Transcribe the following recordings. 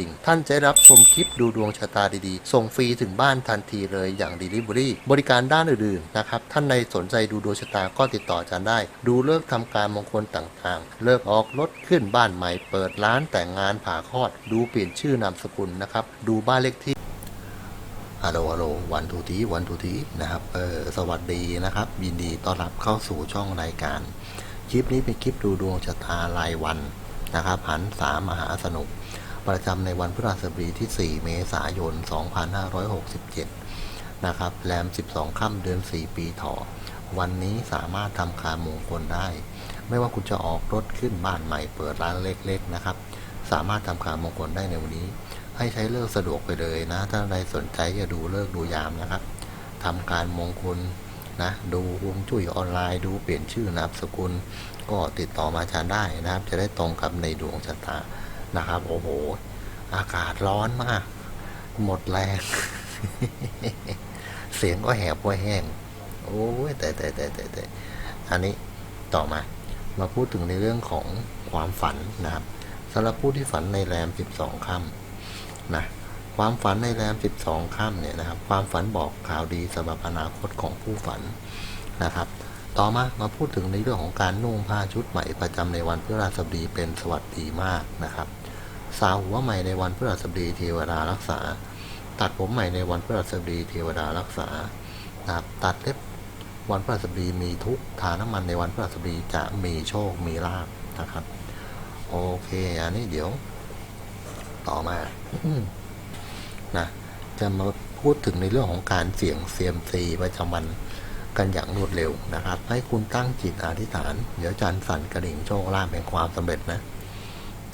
ดิ่ง ท่านจะได้รับชมคลิปดูดวงชะตาดีๆ ส่งฟรีถึงบ้านทันทีเลยอย่าง Delivery บริการด้านอื่นๆนะครับ ท่านในสนใจดูดวงชะตาก็ติดต่ออาจารย์ได้ ดูเลิกษ์ทำการมงคลต่างๆ เลิกออกรถขึ้นบ้านใหม่ เปิดร้านแต่งงานผ่าคลอด ดูเปลี่ยนชื่อนามสกุลนะครับ ดูบ้านเลขที่ฮัลโหลฮัลโหลวันทูทีวันทูทีนะครับ เออสวัสดีนะครับ ยินดีต้อนรับเข้าสู่ช่องรายการ คลิปนี้เป็นคลิปดูดวงชะตารายวันนะครับหันสามมหาสนุก ประจำในวันพฤหัสบดีที่ 4 เมษายน 2567 นะครับ แรม 12 ค่ำเดือน 4 ปีถอวันนี้สามารถทำการมงคลได้ ไม่ว่าคุณจะออกรถขึ้นบ้านใหม่เปิดร้านเล็กๆนะครับ สามารถทำการมงคลได้ในวันนี้ ให้ใช้เลิกสะดวกไปเลยนะ ถ้าใครสนใจจะดูเลิกดูยามนะครับทำการมงคลนะดูฮวงจุ้ยออนไลน์ดูเปลี่ยนชื่อนามสกุล ก็ติดต่อมาอาจาได้นะครับ จะได้ตรงกับในดวงชะตา นะครับ โอ้โห อากาศร้อนมาก หมดแรง เสียงก็แหบว่าแห้ง โอ้ยแต่แต่แต่แต่แต่อันนี้ต่อมา มาพูดถึงในเรื่องของความฝันนะครับสำหรับผู้ที่ฝันในแรม 12ค่ำนะความฝันในแรม 12ค่ำเนี่ยนะครับ ความฝันบอกข่าวดีสำหรับอนาคตของผู้ฝันนะครับ ต่อมามาพูดถึงในเรื่องของการนุ่งผ้าชุดใหม่ประจำในวันพฤหัสบดีเป็นสวัสดีมากนะครับ สาวหัวใหม่ในวันพฤหัสบดีเทวดารักษา ตัดผมใหม่ในวันพฤหัสบดีเทวดารักษานะครับตัดเล็บวันพฤหัสบดีมีทุกทาน้ำมันในวันพฤหัสบดีจะมีโชคมีลาภนะครับ โอเค อันนี้เดี๋ยว ต่อมานะจะมาพูดถึงในเรื่องของการเสี่ยงเซียมซีประจำวันกันอย่างรวดเร็วนะครับ ให้คุณตั้งจิตอธิษฐาน เดี๋ยวอาจันสั่นกระดิ่งโชคลาภแห่งความสำเร็จนะ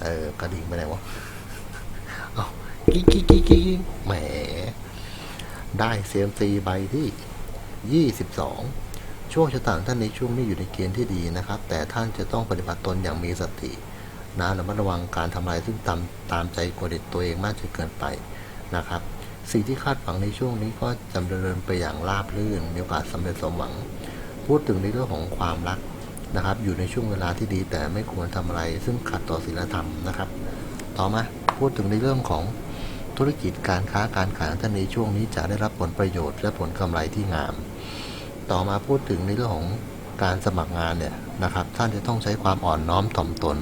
เออกระดิ่งไปไหนวะเอากิ๊กกิ๊กกิ๊กกิ๊กแหม ได้เซมซีใบที่ยี่สิบสองช่วงชะตางท่านในช่วงนี้อยู่ในเกณฑ์ที่ดีนะครับ แต่ท่านจะต้องปฏิบัติตนอย่างมีสตินะระมัดระวังการทำลายซึ่งตามตามใจกดเด็ดตัวเองมากจนเกินไปนะครับ สิ่งที่คาดหวังในช่วงนี้ก็จำเนินไปอย่างราบรื่นมีโอกาสสำเร็จสมหวัง พูดถึงในเรื่องของความรัก นะครับ อยู่ในช่วงเวลาที่ดีแต่ไม่ควรทำอะไร ซึ่งขัดต่อศีลธรรมนะครับ ต่อมาพูดถึงในเรื่องของธุรกิจการค้าการขายท่านในช่วงนี้จะได้รับผลประโยชน์ และผลกำไรที่งาม ต่อมาพูดถึงในเรื่องของการสมัครงานเนี่ยนะครับ ท่านจะต้องใช้ความอ่อนน้อมถ่อมตน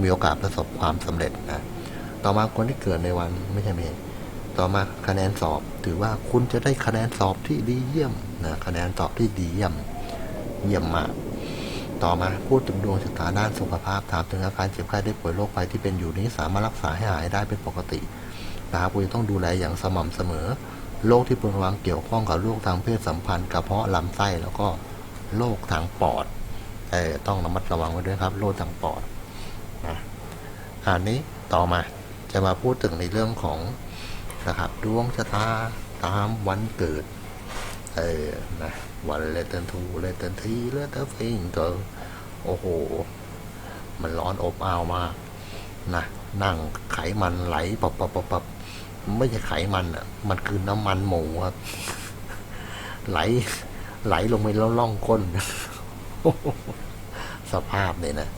มีโอกาสประสบความสำเร็จนะต่อมาคนที่เกิดในวันไม่ใช่ไม่ใช่ต่อมาคะแนนสอบ ถือว่าคุณจะได้คะแนนสอบที่ดีเยี่ยมนะคะแนนสอบที่ดีเยี่ยม เยี่ยมมาก ต่อมาพูดถึงดวงชะตาด้านสุขภาพถามถึงอาการเจ็บไข้ได้ป่วยโรคภัยที่เป็นอยู่นี้สามารถรักษาให้หายได้เป็นปกตินะครับคุณจะต้องดูแลอย่างสม่ำเสมอโรคที่พึงระวังเกี่ยวข้องกับโรคทางเพศสัมพันธ์กระเพาะลำไส้แล้วก็โรคทางปอดเออต้องระมัดระวังไว้ด้วยครับโรคทางปอดนะอันนี้ต่อมาจะมาพูดถึงในเรื่องของนะครับดวงชะตาตามวันเกิดเออนะ วันเลตันทูเลตันทีเลตันฟิงเกอร์โอ้โห มันร้อนอบอ้าวมากนะนั่งไขมันไหลปับปับปับปับไม่ใช่ไขมันอะ มันคือน้ำมันหมูครับ ไหล ไหลลงไปแล้วล่องก้น สภาพเนี่ยนะ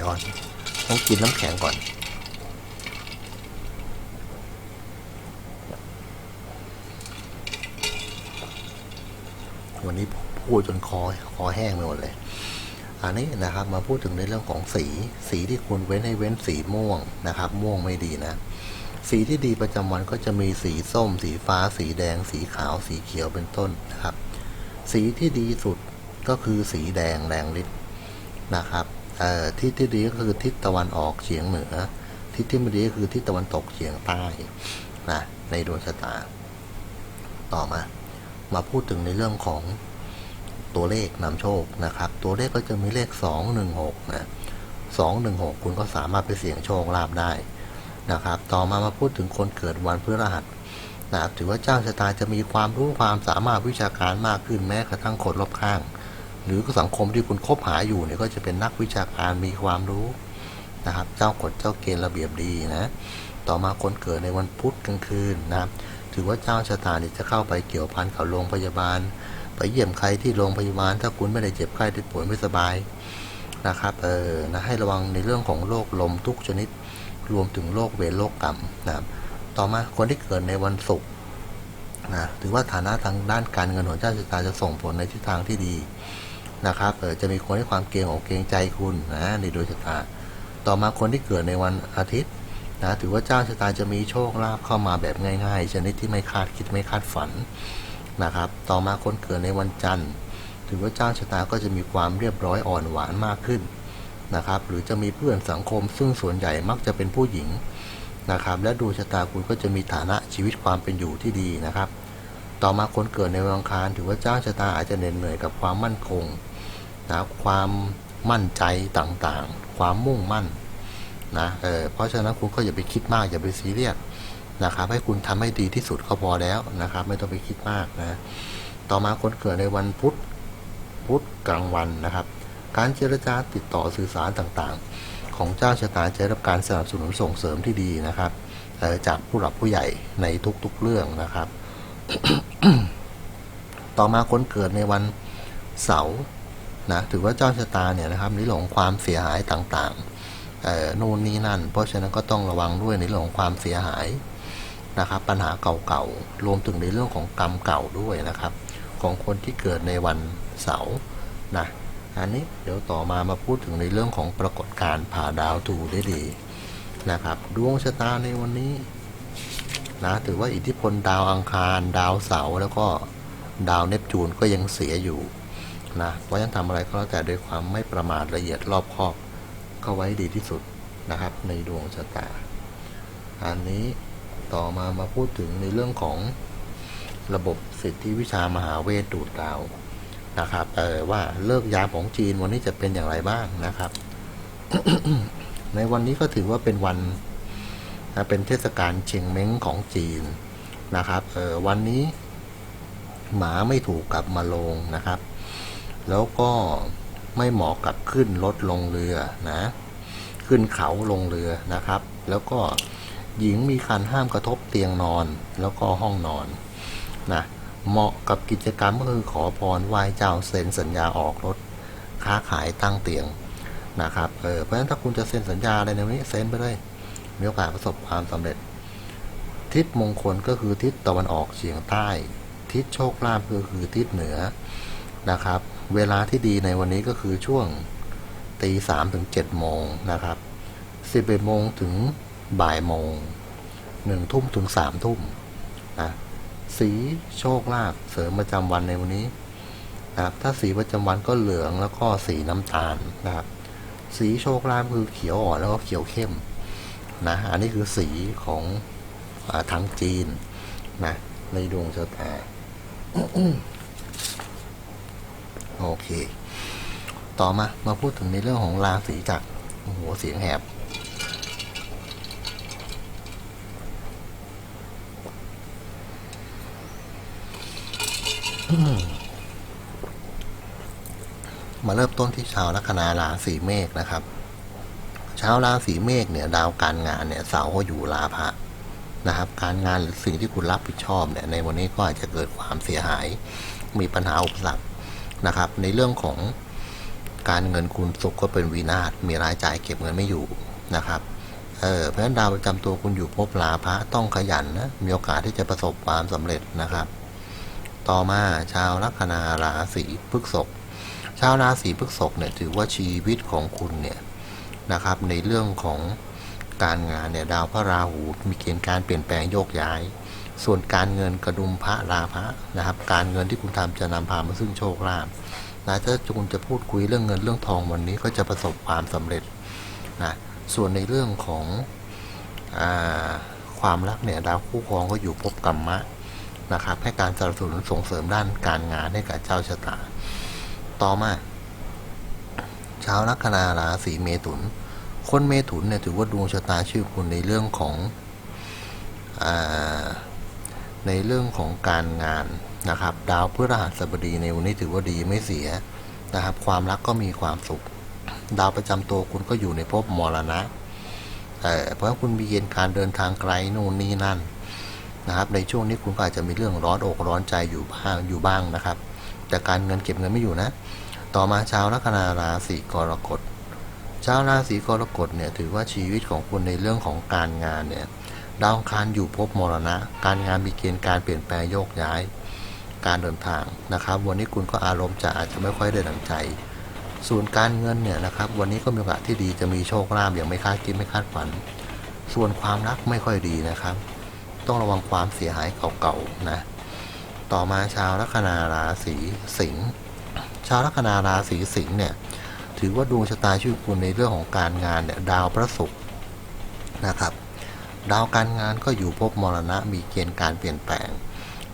ย้อน ต้องกินน้ำแข็งก่อน วันนี้พูดจนคอคอแห้งไปหมดเลย อันนี้นะครับมาพูดถึงในเรื่องของสี สีที่ควรเว้นให้เว้นสีม่วงนะครับ ม่วงไม่ดีนะ สีที่ดีประจำวันก็จะมีสีส้ม สีฟ้า สีแดง สีขาว สีเขียวเป็นต้นนะครับ สีที่ดีสุดก็คือสีแดงแรงฤทธิ์นะครับเอ่อทิศที่ดีก็คือทิศตะวันออกเฉียงเหนือ ทิศที่ไม่ดีก็คือทิศตะวันตกเฉียงใต้นะในดวงชะตา ต่อมา มาพูดถึงในเรื่องของตัวเลขนำโชคนะครับ ตัวเลขก็จะมีเลข 216 นะ216 คุณก็สามารถไปเสี่ยงโชคลาภได้นะครับ ต่อมามาพูดถึงคนเกิดวันพฤหัสนะครับถือว่าเจ้าชะตาจะมีความรู้ความสามารถวิชาการมากขึ้นแม้กระทั่งคนรอบข้าง หรือสังคมที่คุณคบหาอยู่เนี่ยก็จะเป็นนักวิชาการมีความรู้นะครับ เจ้ากฎเจ้าเกณฑ์ระเบียบดีนะ ต่อมาคนเกิดในวันพุธกลางคืนนะครับ ถือว่าเจ้าชะตาเนี่ยจะเข้าไปเกี่ยวพันกับโรงพยาบาล ไปเยี่ยมใครที่โรงพยาบาล ถ้าคุณไม่ได้เจ็บไข้ได้ป่วยไม่สบายนะครับเออนะให้ระวังในเรื่องของโรคลมทุกชนิดรวมถึงโรคเวรโรคกรรมนะครับต่อมาคนที่เกิดในวันศุกร์นะถือว่าฐานะทางด้านการเงินของเจ้าชะตาจะส่งผลในทิศทางที่ดีนะครับเออจะมีคนให้ความเกรงอกเกรงใจคุณนะในดวงชะตา ต่อมาคนที่เกิดในวันอาทิตย์ นะถือว่าเจ้าชะตาจะมีโชคลาภเข้ามาแบบง่ายๆ ชนิดที่ไม่คาดคิดไม่คาดฝันนะครับ ต่อมาคนเกิดในวันจันทร์ ถือว่าเจ้าชะตาก็จะมีความเรียบร้อยอ่อนหวานมากขึ้นนะครับ หรือจะมีเพื่อนสังคม ซึ่งส่วนใหญ่มักจะเป็นผู้หญิงนะครับ และดวงชะตาคุณก็จะมีฐานะชีวิตความเป็นอยู่ที่ดีนะครับ ต่อมาคนเกิดในวันอังคารถือว่าเจ้าชะตาอาจจะเหน็ดเหนื่อยกับความมั่นคงนะความมั่นใจต่างๆ ความมุ่งมั่น นะเออเพราะฉะนั้นคุณก็อย่าไปคิดมาก อย่าไปซีเรียสนะครับ ให้คุณทำให้ดีที่สุดก็พอแล้วนะครับ ไม่ต้องไปคิดมากนะต่อมาคนเกิดในวันพุธพุธกลางวันนะครับ การเจรจาติดต่อสื่อสารต่างๆ ของเจ้าชะตาจะได้รับการสนับสนุนส่งเสริมที่ดีนะครับจากผู้หลักผู้ใหญ่ในทุกๆเรื่องนะครับ ต่อมาคนเกิดในวันเสาร์นะถือว่าเจ้าชะตาเนี่ยนะครับในเรื่องความเสียหายต่างๆ นู่นนี่นั่น เพราะฉะนั้นก็ต้องระวังด้วยในเรื่องของความเสียหายนะครับ ปัญหาเก่าๆ รวมถึงในเรื่องของกรรมเก่าด้วยนะครับ ของคนที่เกิดในวันเสาร์นะอันนี้เดี๋ยวต่อมามาพูดถึงในเรื่องของปรากฏการณ์ผ่าดาวถูได้ดีนะครับดวงชะตาในวันนี้นะถือว่าอิทธิพลดาวอังคาร ดาวเสาร์แล้วก็ดาวเนปจูนก็ยังเสียอยู่นะเพราะฉะนั้นทำอะไรก็แล้วแต่ด้วยความไม่ประมาทละเอียดรอบคอบ เข้าไว้ดีที่สุดนะครับ ในดวงชะตา อันนี้ต่อมามาพูดถึงในเรื่องของระบบสิทธิวิชามหาเวทดูดดาวนะครับเออว่าเลิกยาของจีนวันนี้จะเป็นอย่างไรบ้างนะครับ ในวันนี้ก็ถือว่าเป็นวันนะเป็นเทศกาลเชงเม้งของจีนนะครับเออวันนี้หมาไม่ถูกกับมาลงนะครับ แล้วก็ ไม่เหมาะกับขึ้นรถลงเรือนะ ขึ้นเขาลงเรือนะครับ แล้วก็หญิงมีคันห้ามกระทบเตียงนอนแล้วก็ห้องนอนนะเหมาะกับกิจกรรมก็คือขอพรไหว้เจ้าเซ็นสัญญาออกรถค้าขายตั้งเตียงนะครับเออเพราะฉะนั้นถ้าคุณจะเซ็นสัญญาอะไรในวันนี้เซ็นไปเลยมีโอกาสประสบความสำเร็จ ทิศมงคลก็คือทิศตะวันออกเฉียงใต้ ทิศโชคลาภก็คือทิศเหนือนะครับ เวลาที่ดีในวันนี้ก็คือช่วงตีสามถึงเจ็ดโมงนะครับสิบเอ็ดโมงถึงบ่ายโมงหนึ่งทุ่มถึงสามทุ่มนะสีโชคลาภเสริมประจำวันในวันนี้นะครับถ้าสีประจำวันก็เหลืองแล้วก็สีน้ำตาลนะครับ สีโชคลาภคือเขียวอ่อนแล้วก็เขียวเข้มนะอันนี้คือสีของอทางจีนนะในดวงชะตา โอเค ต่อมามาพูดถึงในเรื่องของราศีจักโอ้โหเสียงแหบมาเริ่มต้นที่ชาวลัคนาราศีเมษนะครับ ชาวราศีเมษเนี่ย ดาวการงานเนี่ยเสาก็อยู่ราพะนะครับ การงานหรือสิ่งที่คุณรับผิดชอบเนี่ยในวันนี้ก็อาจจะเกิดความเสียหาย มีปัญหาอุปสรรค นะครับ ในเรื่องของการเงินคุณสุขก็เป็นวินาศมีรายจ่ายเก็บเงินไม่อยู่นะครับเออเพราะฉะนั้นดาวประจำตัวคุณอยู่ภพลาภะต้องขยันนะมีโอกาสที่จะประสบความสำเร็จนะครับ ต่อมาชาวลัคนาราศีพฤษภชาวราศีพฤษภเนี่ยถือว่าชีวิตของคุณเนี่ยนะครับ ในเรื่องของการงานเนี่ยดาวพระราหูมีเกณฑ์การเปลี่ยนแปลงโยกย้าย ส่วนการเงินกระดุมพระราพะนะครับ การเงินที่คุณทำจะนำพามาซึ่งโชคลาภนะถ้าคุณจะพูดคุยเรื่องเงินเรื่องทองวันนี้ก็จะประสบความสำเร็จนะส่วนในเรื่องของอความรักเนี่ยดาวคู่ครองก็อยู่ภพกรรมะนะครับให้การสนับสนุนส่งเสริมด้านการงานให้กับเจ้าชะตา ต่อมาชาวลัคนาราศีเมถุน คนเมถุนเนี่ยถือว่าดวงชะตาชื่อคุณในเรื่องของอา ในเรื่องของการงานนะครับ ดาวพฤหัสบดีในวันนี้ถือว่าดีไม่เสียนะครับ ความรักก็มีความสุข ดาวประจำตัวคุณก็อยู่ในภพมรณะเเพราะคุณมีเกณฑ์การเดินทางไกลนู่นนี่นั่นนะครับ ในช่วงนี้คุณก็อาจจะมีเรื่องร้อนอกร้อนใจอยู่บ้างอยู่บ้างนะครับ แต่การเงินเก็บเงินไม่อยู่นะ ต่อมาชาวลัคนาราศีกรกฎชาวราศีกรกฎเนี่ยถือว่าชีวิตของคุณในเรื่องของการงานเนี่ย ดาวอังคารอยู่ภพมรณะ การงานมีเกณฑ์การเปลี่ยนแปลงโยกย้าย การเดินทางนะครับ วันนี้คุณก็อารมณ์จะอาจจะไม่ค่อยได้ดังใจ ส่วนการเงินเนี่ยนะครับ วันนี้ก็มีโอกาสที่ดีจะมีโชคลาภอย่างไม่คาดคิดไม่คาดฝัน ส่วนความรักไม่ค่อยดีนะครับ ต้องระวังความเสียหายเก่าๆนะต่อมาชาวลัคนาราศีสิงห์ชาวลัคนาราศีสิงห์เนี่ยถือว่าดวงชะตาชื่อคุณในเรื่องของการงานเนี่ยดาวพระศุกร์นะครับ ดาวการงานก็อยู่ภพมรณะมีเกณฑ์การเปลี่ยนแปลง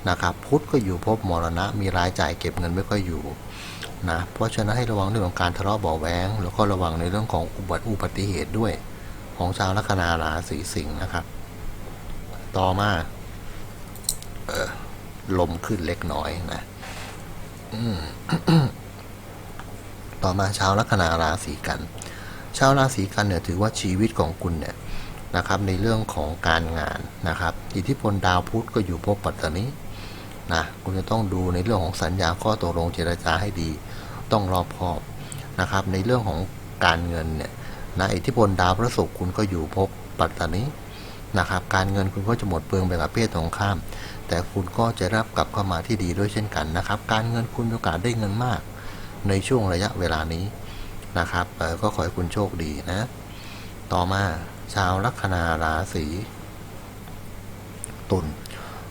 นะครับพุธก็อยู่ภพมรณะมีรายจ่ายเก็บเงินไม่ค่อยอยู่นะเพราะฉะนั้นให้ระวังเรื่องของการทะเลาะเบาแวงแล้วก็ระวังในเรื่องของอุบัติอุบัติเหตุด้วย ของชาวลัคนาราศีสิงห์นะครับ ต่อมาออลมขึ้นเล็กน้อยนะต่อมาชาวลัคนาราศีกัน ชาวราศีกันเนี่ยถือว่าชีวิตของคุณเนี่ย นะครับในเรื่องของการงานนะครับอิทธิพลดาวพุธก็อยู่ภพปัตตานีนะคุณจะต้องดูในเรื่องของสัญญาข้อตกลงเจรจาให้ดี ต้องรอบคอบนะครับ ในเรื่องของการเงินเนี่ยนะอิทธิพลดาวพระศุกร์คุณก็อยู่ภพปัตตานีนะครับ การเงินคุณก็จะหมดเปลืองไปกับเพศตรงข้าม แต่คุณก็จะรับกลับเข้ามาที่ดีด้วยเช่นกันนะครับ การเงินคุณโอกาสได้เงินมาก ในช่วงระยะเวลานี้นะครับก็ขอให้คุณโชคดีนะ ต่อมา ชาวลัคนาราศีตุล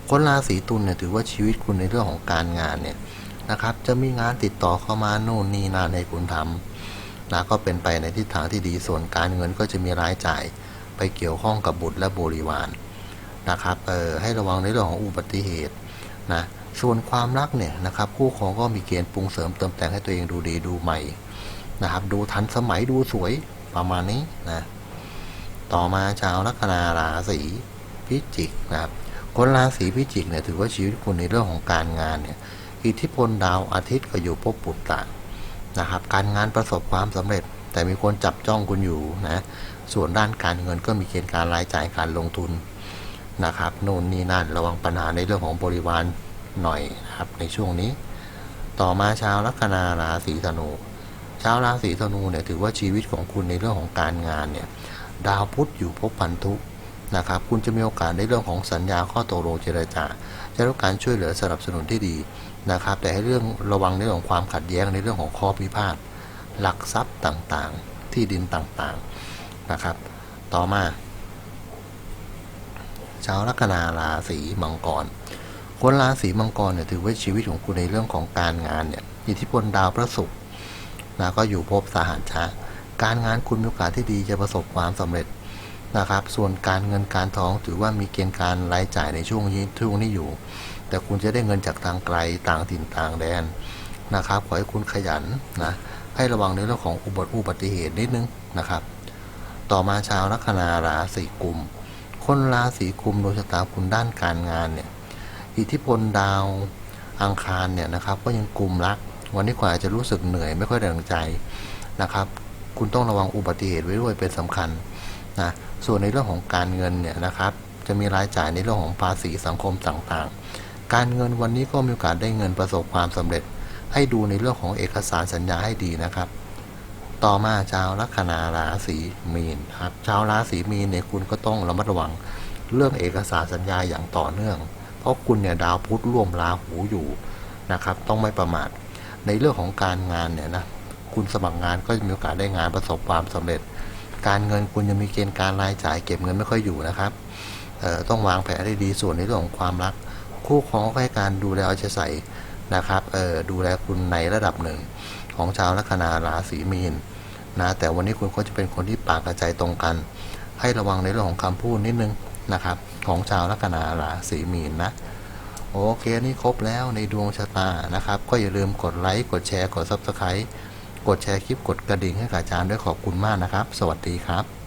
คนราศีตุลเนี่ยถือว่าชีวิตคุณในเรื่องของการงานเนี่ยนะครับ จะมีงานติดต่อเข้ามาโน่นนี่นั่นให้คุณทำนะก็เป็นไปในทิศทางที่ดีส่วนการเงินก็จะมีรายจ่ายไปเกี่ยวข้องกับบุตรและบริวารนะครับเออให้ระวังในเรื่องของอุบัติเหตุนะส่วนความรักเนี่ยนะครับคู่ครองก็มีเกณฑ์ปรุงเสริมเติมแต่งให้ตัวเองดูดีดูใหม่นะครับ ดูทันสมัยดูสวยประมาณนี้นะ ต่อมาชาวลัคนาราศีพิจิกนะครับคนราศีพิจิกเนี่ยถือว่าชีวิตคุณในเรื่องของการงานเนี่ยอิทธิพลดาวอาทิตย์ก็อยู่ภพปุตตะนะครับ การงานประสบความสำเร็จ แต่มีคนจับจ้องคุณอยู่นะส่วนด้านการเงินก็มีเกณฑ์การรายจ่ายการลงทุนนะครับโน่นนี่นั่นระวังปัญหาในเรื่องของบริวารหน่อยนะครับในช่วงนี้ ต่อมาชาวลัคนาราศีธนูชาวราศีธนูเนี่ยถือว่าชีวิตของคุณในเรื่องของการงานเนี่ย ดาวพุธอยู่ภพพันธุนะครับคุณจะมีโอกาสในเรื่องของสัญญาข้อตกลงเจรจาจะรับการช่วยเหลือสนับสนุนที่ดีนะครับ แต่ให้เรื่องระวังในเรื่องของความขัดแย้งในเรื่องของข้อพิพาทหลักทรัพย์ต่างๆ ที่ดินต่างๆนะครับ ต่อมาชาวลัคนาราศีมังกร คนราศีมังกรเนี่ยถือว่าชีวิตของคุณในเรื่องของการงานเนี่ยอิทธิพลดาวพระศุกร์นะก็อยู่ภพสหัชชะ การงานคุณมีโอกาสที่ดีจะประสบความสำเร็จนะครับ ส่วนการเงินการทองถือว่ามีเกณฑ์การรายจ่ายในช่วงนี้ช่วงนี้อยู่ แต่คุณจะได้เงินจากทางไกลต่างถิ่นต่างแดนนะครับ ขอให้คุณขยันนะ ให้ระวังในเรื่องของอุบัติอุบัติเหตุนิดนึงนะครับ ต่อมาชาวลัคนาราศีกุม คนราศีกุมโดยชะตาคุณด้านการงานเนี่ย อิทธิพลดาวอังคารเนี่ยนะครับ ก็ยังกลุ่มรัก วันนี้กว่าจจะรู้สึกเหนื่อยไม่ค่อยดังใจนะครับ คุณต้องระวังอุบัติเหตุไว้ด้วยเป็นสำคัญนะส่วนในเรื่องของการเงินเนี่ยนะครับ จะมีรายจ่ายในเรื่องของภาษีสังคมต่างๆ การเงินวันนี้ก็มีโอกาสได้เงินประสบความสำเร็จ ให้ดูในเรื่องของเอกสารสัญญาให้ดีนะครับ ต่อมาชาวลัคนาราศีมีนครับชาวราศีมีนเนี่ยคุณก็ต้องระมัดระวังเรื่องเอกสารสัญญาอย่างต่อเนื่อง เพราะคุณเนี่ยดาวพุธร่วมราหูอยู่นะครับ ต้องไม่ประมาทในเรื่องของการงานเนี่ยนะ คุณสมัครงานก็จะมีโอกาสได้งานประสบความสำเร็จ การเงินคุณจะมีเกณฑ์การรายจ่ายเก็บเงินไม่ค่อยอยู่นะครับต้องวางแผนให้ดีส่วนในเรื่องของความรัก คู่ครองก็ให้การดูแลเอาใจใส่นะครับดูแลคุณในระดับหนึ่ง ของชาวลัคนาราศีมีนนะแต่วันนี้คุณก็จะเป็นคนที่ปากกระใจตรงกัน ให้ระวังในเรื่องของคำพูดนิดนึงนะครับ ของชาวลัคนาราศีมีนนะโอเคนี่ครบแล้วในดวงชะตานะครับ ก็อย่าลืมกดไลค์กดแชร์กด Subscribe กดแชร์คลิปกดกระดิ่งให้กับอาจารย์ด้วยขอบคุณมากนะครับ สวัสดีครับ